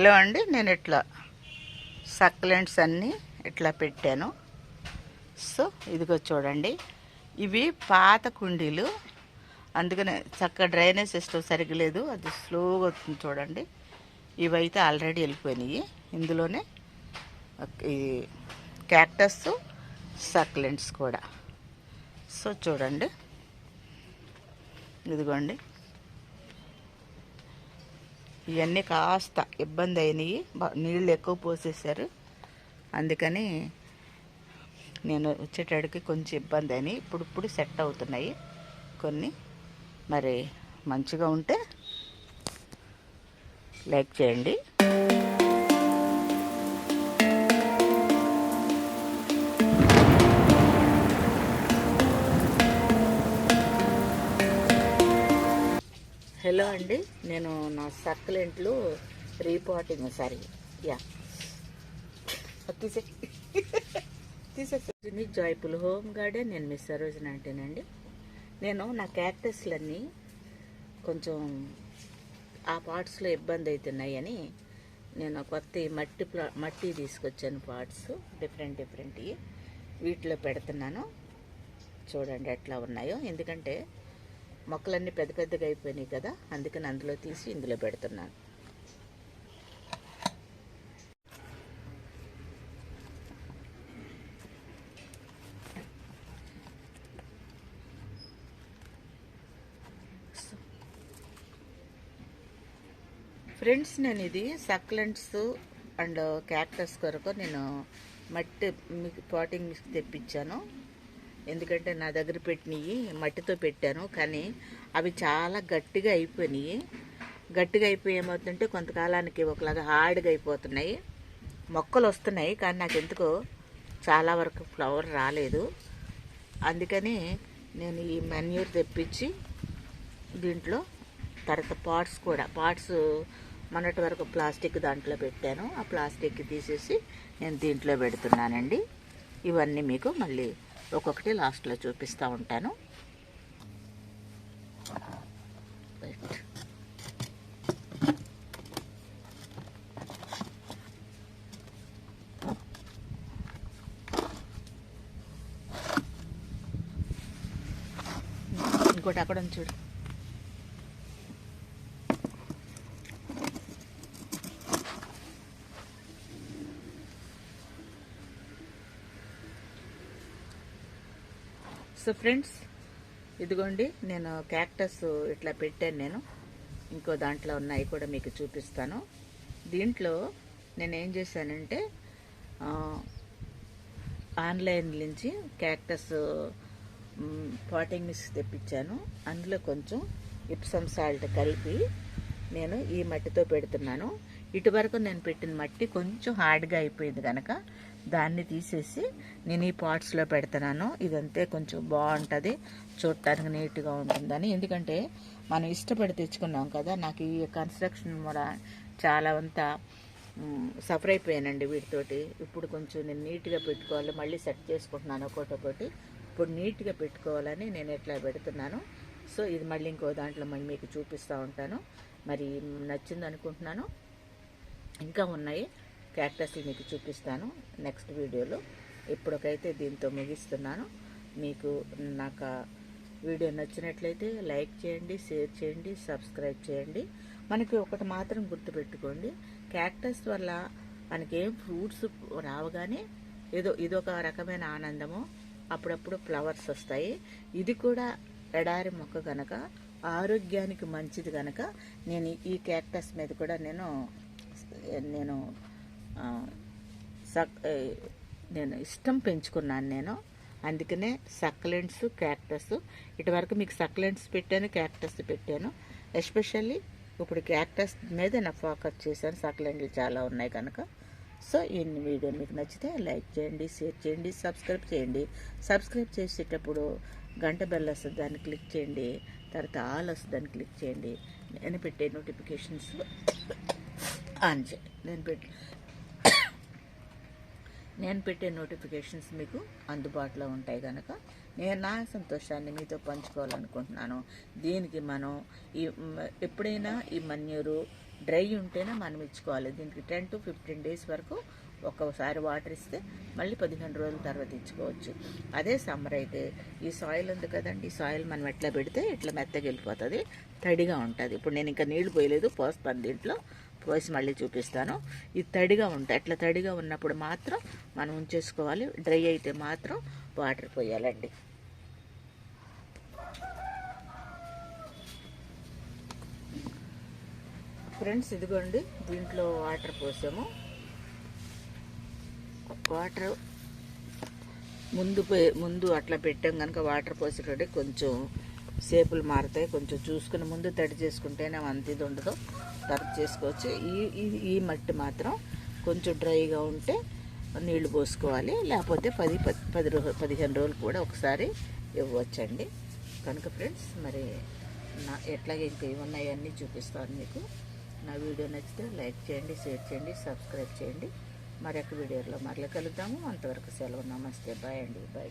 Hello అండి నేను ఇట్లా సక్లెంట్స్ అన్నీ ఇట్లా పెట్టాను. సో ఇదిగో చూడండి ఇవి పాత కుండీలు. అందుకనే చక్క డ్రైనేజ్ సిస్టమ్ సరిగ్గా లేదు అది స్లోగా వస్తుంది చూడండి. ఇవైతే ఆల్రెడీ వెళ్ళిపోయినాయి. ఇందులోనే ఈ క్యాక్టస్ సక్లెంట్స్ కూడా. సో చూడండి. ఇదిగోండి. ఇవన్నీ కాస్త ఇబ్బంది అయినాయి నీళ్ళు ఎక్కువ పోసేసారు అందుకని నేను వచ్చేటడికి కొంచెం ఇబ్బంది అయినాయి ఇప్పుడు ఇప్పుడు సెట్ అవుతున్నాయి కొన్ని. మరి మంచిగా ఉంటే లైక్ చేయండి. హలో అండి. నేను నా సర్కులెంట్లు రీపాటింగ్ సారీ. యా. తీసే తీసేసి జాయ్పుల్ హోమ్ గార్డెన్ నేను మిస్ సరోజన అంటేనండి నేను నా క్యాక్టస్లన్నీ కొంచెం ఆ పార్ట్స్లో ఇబ్బంది అవుతున్నాయని నేను కొత్త మట్టి ప్లా మట్టి తీసుకొచ్చాను పార్ట్స్. Different different. వీటిలో పెడుతున్నాను. చూడండి ఎట్లా ఉన్నాయో. ఎందుకంటే మొక్కలన్నీ పెద్ద పెద్దగా అయిపోయినాయి కదా అందుకని అందులో తీసి ఇందులో పెడుతున్నాను. ఫ్రెండ్స్ నేను ఇది సక్లెంట్స్ అండ్ క్యాక్టస్ కొరకు నేను మట్టి మీకు పాటింగ్ తెప్పించాను. ఎందుకంటే నా దగ్గర పెట్టినవి మట్టితో పెట్టాను. కానీ అవి చాలా గట్టిగా అయిపోయినాయి. గట్టిగా అయిపోయి ఏమవుతుంటే కొంతకాలానికి ఒకలాగా హార్డ్గా అయిపోతున్నాయి. మొక్కలు వస్తున్నాయి కానీ నాకు ఎందుకో చాలా వరకు ఫ్లవర్ రాలేదు. అందుకని నేను ఈ మెన్యూర్ తెప్పించి దీంట్లో తర్వాత పాట్స్ కూడా పాట్స్ మొన్నటి వరకు ప్లాస్టిక్ దాంట్లో పెట్టాను. ఆ ప్లాస్టిక్ తీసేసి నేను దీంట్లో పెడుతున్నానండి. ఇవన్నీ మీకు మళ్ళీ ఒక్కొక్కటి లాస్ట్లో చూపిస్తూ ఉంటాను. ఇంకోటి అక్కడ చూడు. సో ఫ్రెండ్స్ ఇదిగోండి నేను క్యాక్టస్ ఇట్లా పెట్టాను నేను. ఇంకో దాంట్లో ఉన్నాయి కూడా మీకు చూపిస్తాను. దీంట్లో నేను ఏం చేశానంటే ఆన్లైన్ నుంచి క్యాక్టస్ పాటింగ్ మిక్స్ తెప్పించాను. అందులో కొంచెం ఇప్సమ్ సాల్ట్ కలిపి నేను ఈ మట్టితో పెడుతున్నాను. ఇటువరకు నేను పెట్టిన మట్టి కొంచెం హార్డ్గా అయిపోయింది కనుక దాన్ని తీసేసి నేను ఈ పాట్స్లో పెడుతున్నాను. ఇదంతే కొంచెం బాగుంటుంది. చూడటానికి నీట్గా ఉంటుందని. ఎందుకంటే మనం ఇష్టపడి తెచ్చుకున్నాం కదా నాకు ఈ కన్స్ట్రక్షన్ కూడా చాలా అంతా సఫర్ అయిపోయానండి వీటితోటి. ఇప్పుడు కొంచెం నేను నీట్గా పెట్టుకోవాలి. మళ్ళీ సెట్ చేసుకుంటున్నాను ఒకటి ఒకటి ఇప్పుడు నీట్గా పెట్టుకోవాలని నేను ఎట్లా పెడుతున్నాను. సో ఇది మళ్ళీ ఇంకో దాంట్లో మళ్ళీ మీకు చూపిస్తూ ఉంటాను. మరి నచ్చింది అనుకుంటున్నాను ఇంకా ఉన్నాయి క్యాక్టస్లు మీకు చూపిస్తాను నెక్స్ట్ వీడియోలో. ఇప్పటికైతే దీంతో ముగిస్తున్నాను. మీకు నాకు వీడియో నచ్చినట్లయితే లైక్ చేయండి షేర్ చేయండి సబ్స్క్రైబ్ చేయండి. మనకి ఒకటి మాత్రం గుర్తుపెట్టుకోండి క్యాక్టస్ వల్ల మనకి ఏం ఫ్రూట్స్ రావగానే ఏదో ఇదొక రకమైన ఆనందము అప్పుడప్పుడు ఫ్లవర్స్ వస్తాయి. ఇది కూడా ఎడారి మొక్క కనుక ఆరోగ్యానికి మంచిది కనుక నేను ఈ క్యాక్టస్ మీద కూడా నేను నేను సక్ నేను ఇష్టం పెంచుకున్నాను నేను. అందుకనే సక్లెంట్స్ క్యాక్టస్ ఇటువరకు మీకు సక్లెంట్స్ పెట్టాను క్యాక్టస్ పెట్టాను. ఎస్పెషల్లీ ఇప్పుడు క్యాక్టస్ మీద నా ఫోకస్ చేశాను సక్లెంట్లు చాలా ఉన్నాయి కనుక సో ఈ వీడియో మీకు నచ్చితే లైక్ చేయండి షేర్ చేయండి సబ్స్క్రైబ్ చేయండి. సబ్స్క్రైబ్ చేసేటప్పుడు గంట బెల్ వస్తుంది దాన్ని క్లిక్ చేయండి. తర్వాత ఆల్ వస్తుంది దాన్ని క్లిక్ చేయండి. నేను పెట్టే నోటిఫికేషన్స్ ఆన్ చేయండి నేను పెట్టి నేను పెట్టే నోటిఫికేషన్స్ మీకు అందుబాటులో ఉంటాయి కనుక నేను నా సంతోషాన్ని మీతో పంచుకోవాలనుకుంటున్నాను. దీనికి మనం ఈ ఎప్పుడైనా ఈ మన్యూరు డ్రై ఉంటేనే మనం ఇచ్చుకోవాలి. దీనికి టెన్ టు ఫిఫ్టీన్ డేస్ వరకు ఒక్కోసారి వాటర్ ఇస్తే మళ్ళీ పదిహేను రోజుల తర్వాత ఇచ్చుకోవచ్చు అదే సమ్మర్ అయితే ఈ సాయిల్ ఉంది కదండి ఈ సాయిల్ మనం ఎట్లా పెడితే ఇట్లా మెత్తగా వెళ్ళిపోతుంది తడిగా ఉంటుంది. ఇప్పుడు నేను ఇంకా నీళ్ళు పోయలేదు పోస్తాను దీంట్లో పోసి మళ్ళీ చూపిస్తాను. ఇది తడిగా ఉంటాయి అట్లా తడిగా ఉన్నప్పుడు మాత్రం మనం ఉంచేసుకోవాలి. డ్రై అయితే మాత్రం వాటర్ పోయాలండి. ఫ్రెండ్స్ ఇదిగోండి దీంట్లో వాటర్ పోసాము. వాటర్ ముందు ముందు అట్లా పెట్టాం కనుక వాటర్ పోసేటప్పుడు కొంచెం సేపులు మారుతాయి. కొంచెం చూసుకుని ముందు తడి చేసుకుంటేనే అంత ఇది ఉండదు. తడి చేసుకోవచ్చు. ఈ ఈ- ఈ మట్టి మాత్రం కొంచెం డ్రైగా ఉంటే నీళ్ళు పోసుకోవాలి. లేకపోతే పది పది పది రోజు పదిహేను రోజులు కూడా ఒకసారి ఇవ్వచ్చండి. కనుక ఫ్రెండ్స్ మరి నా ఎట్లాగే ఇంకా ఇవి ఉన్నాయన్నీ చూపిస్తాను మీకు. నా వీడియో నచ్చితే లైక్ చేయండి షేర్ చేయండి సబ్స్క్రైబ్ చేయండి. మరొక వీడియోలో మరల కలుద్దాము. అంతవరకు సెలవు. నమస్తే. బాయ్ అండి. బాయ్.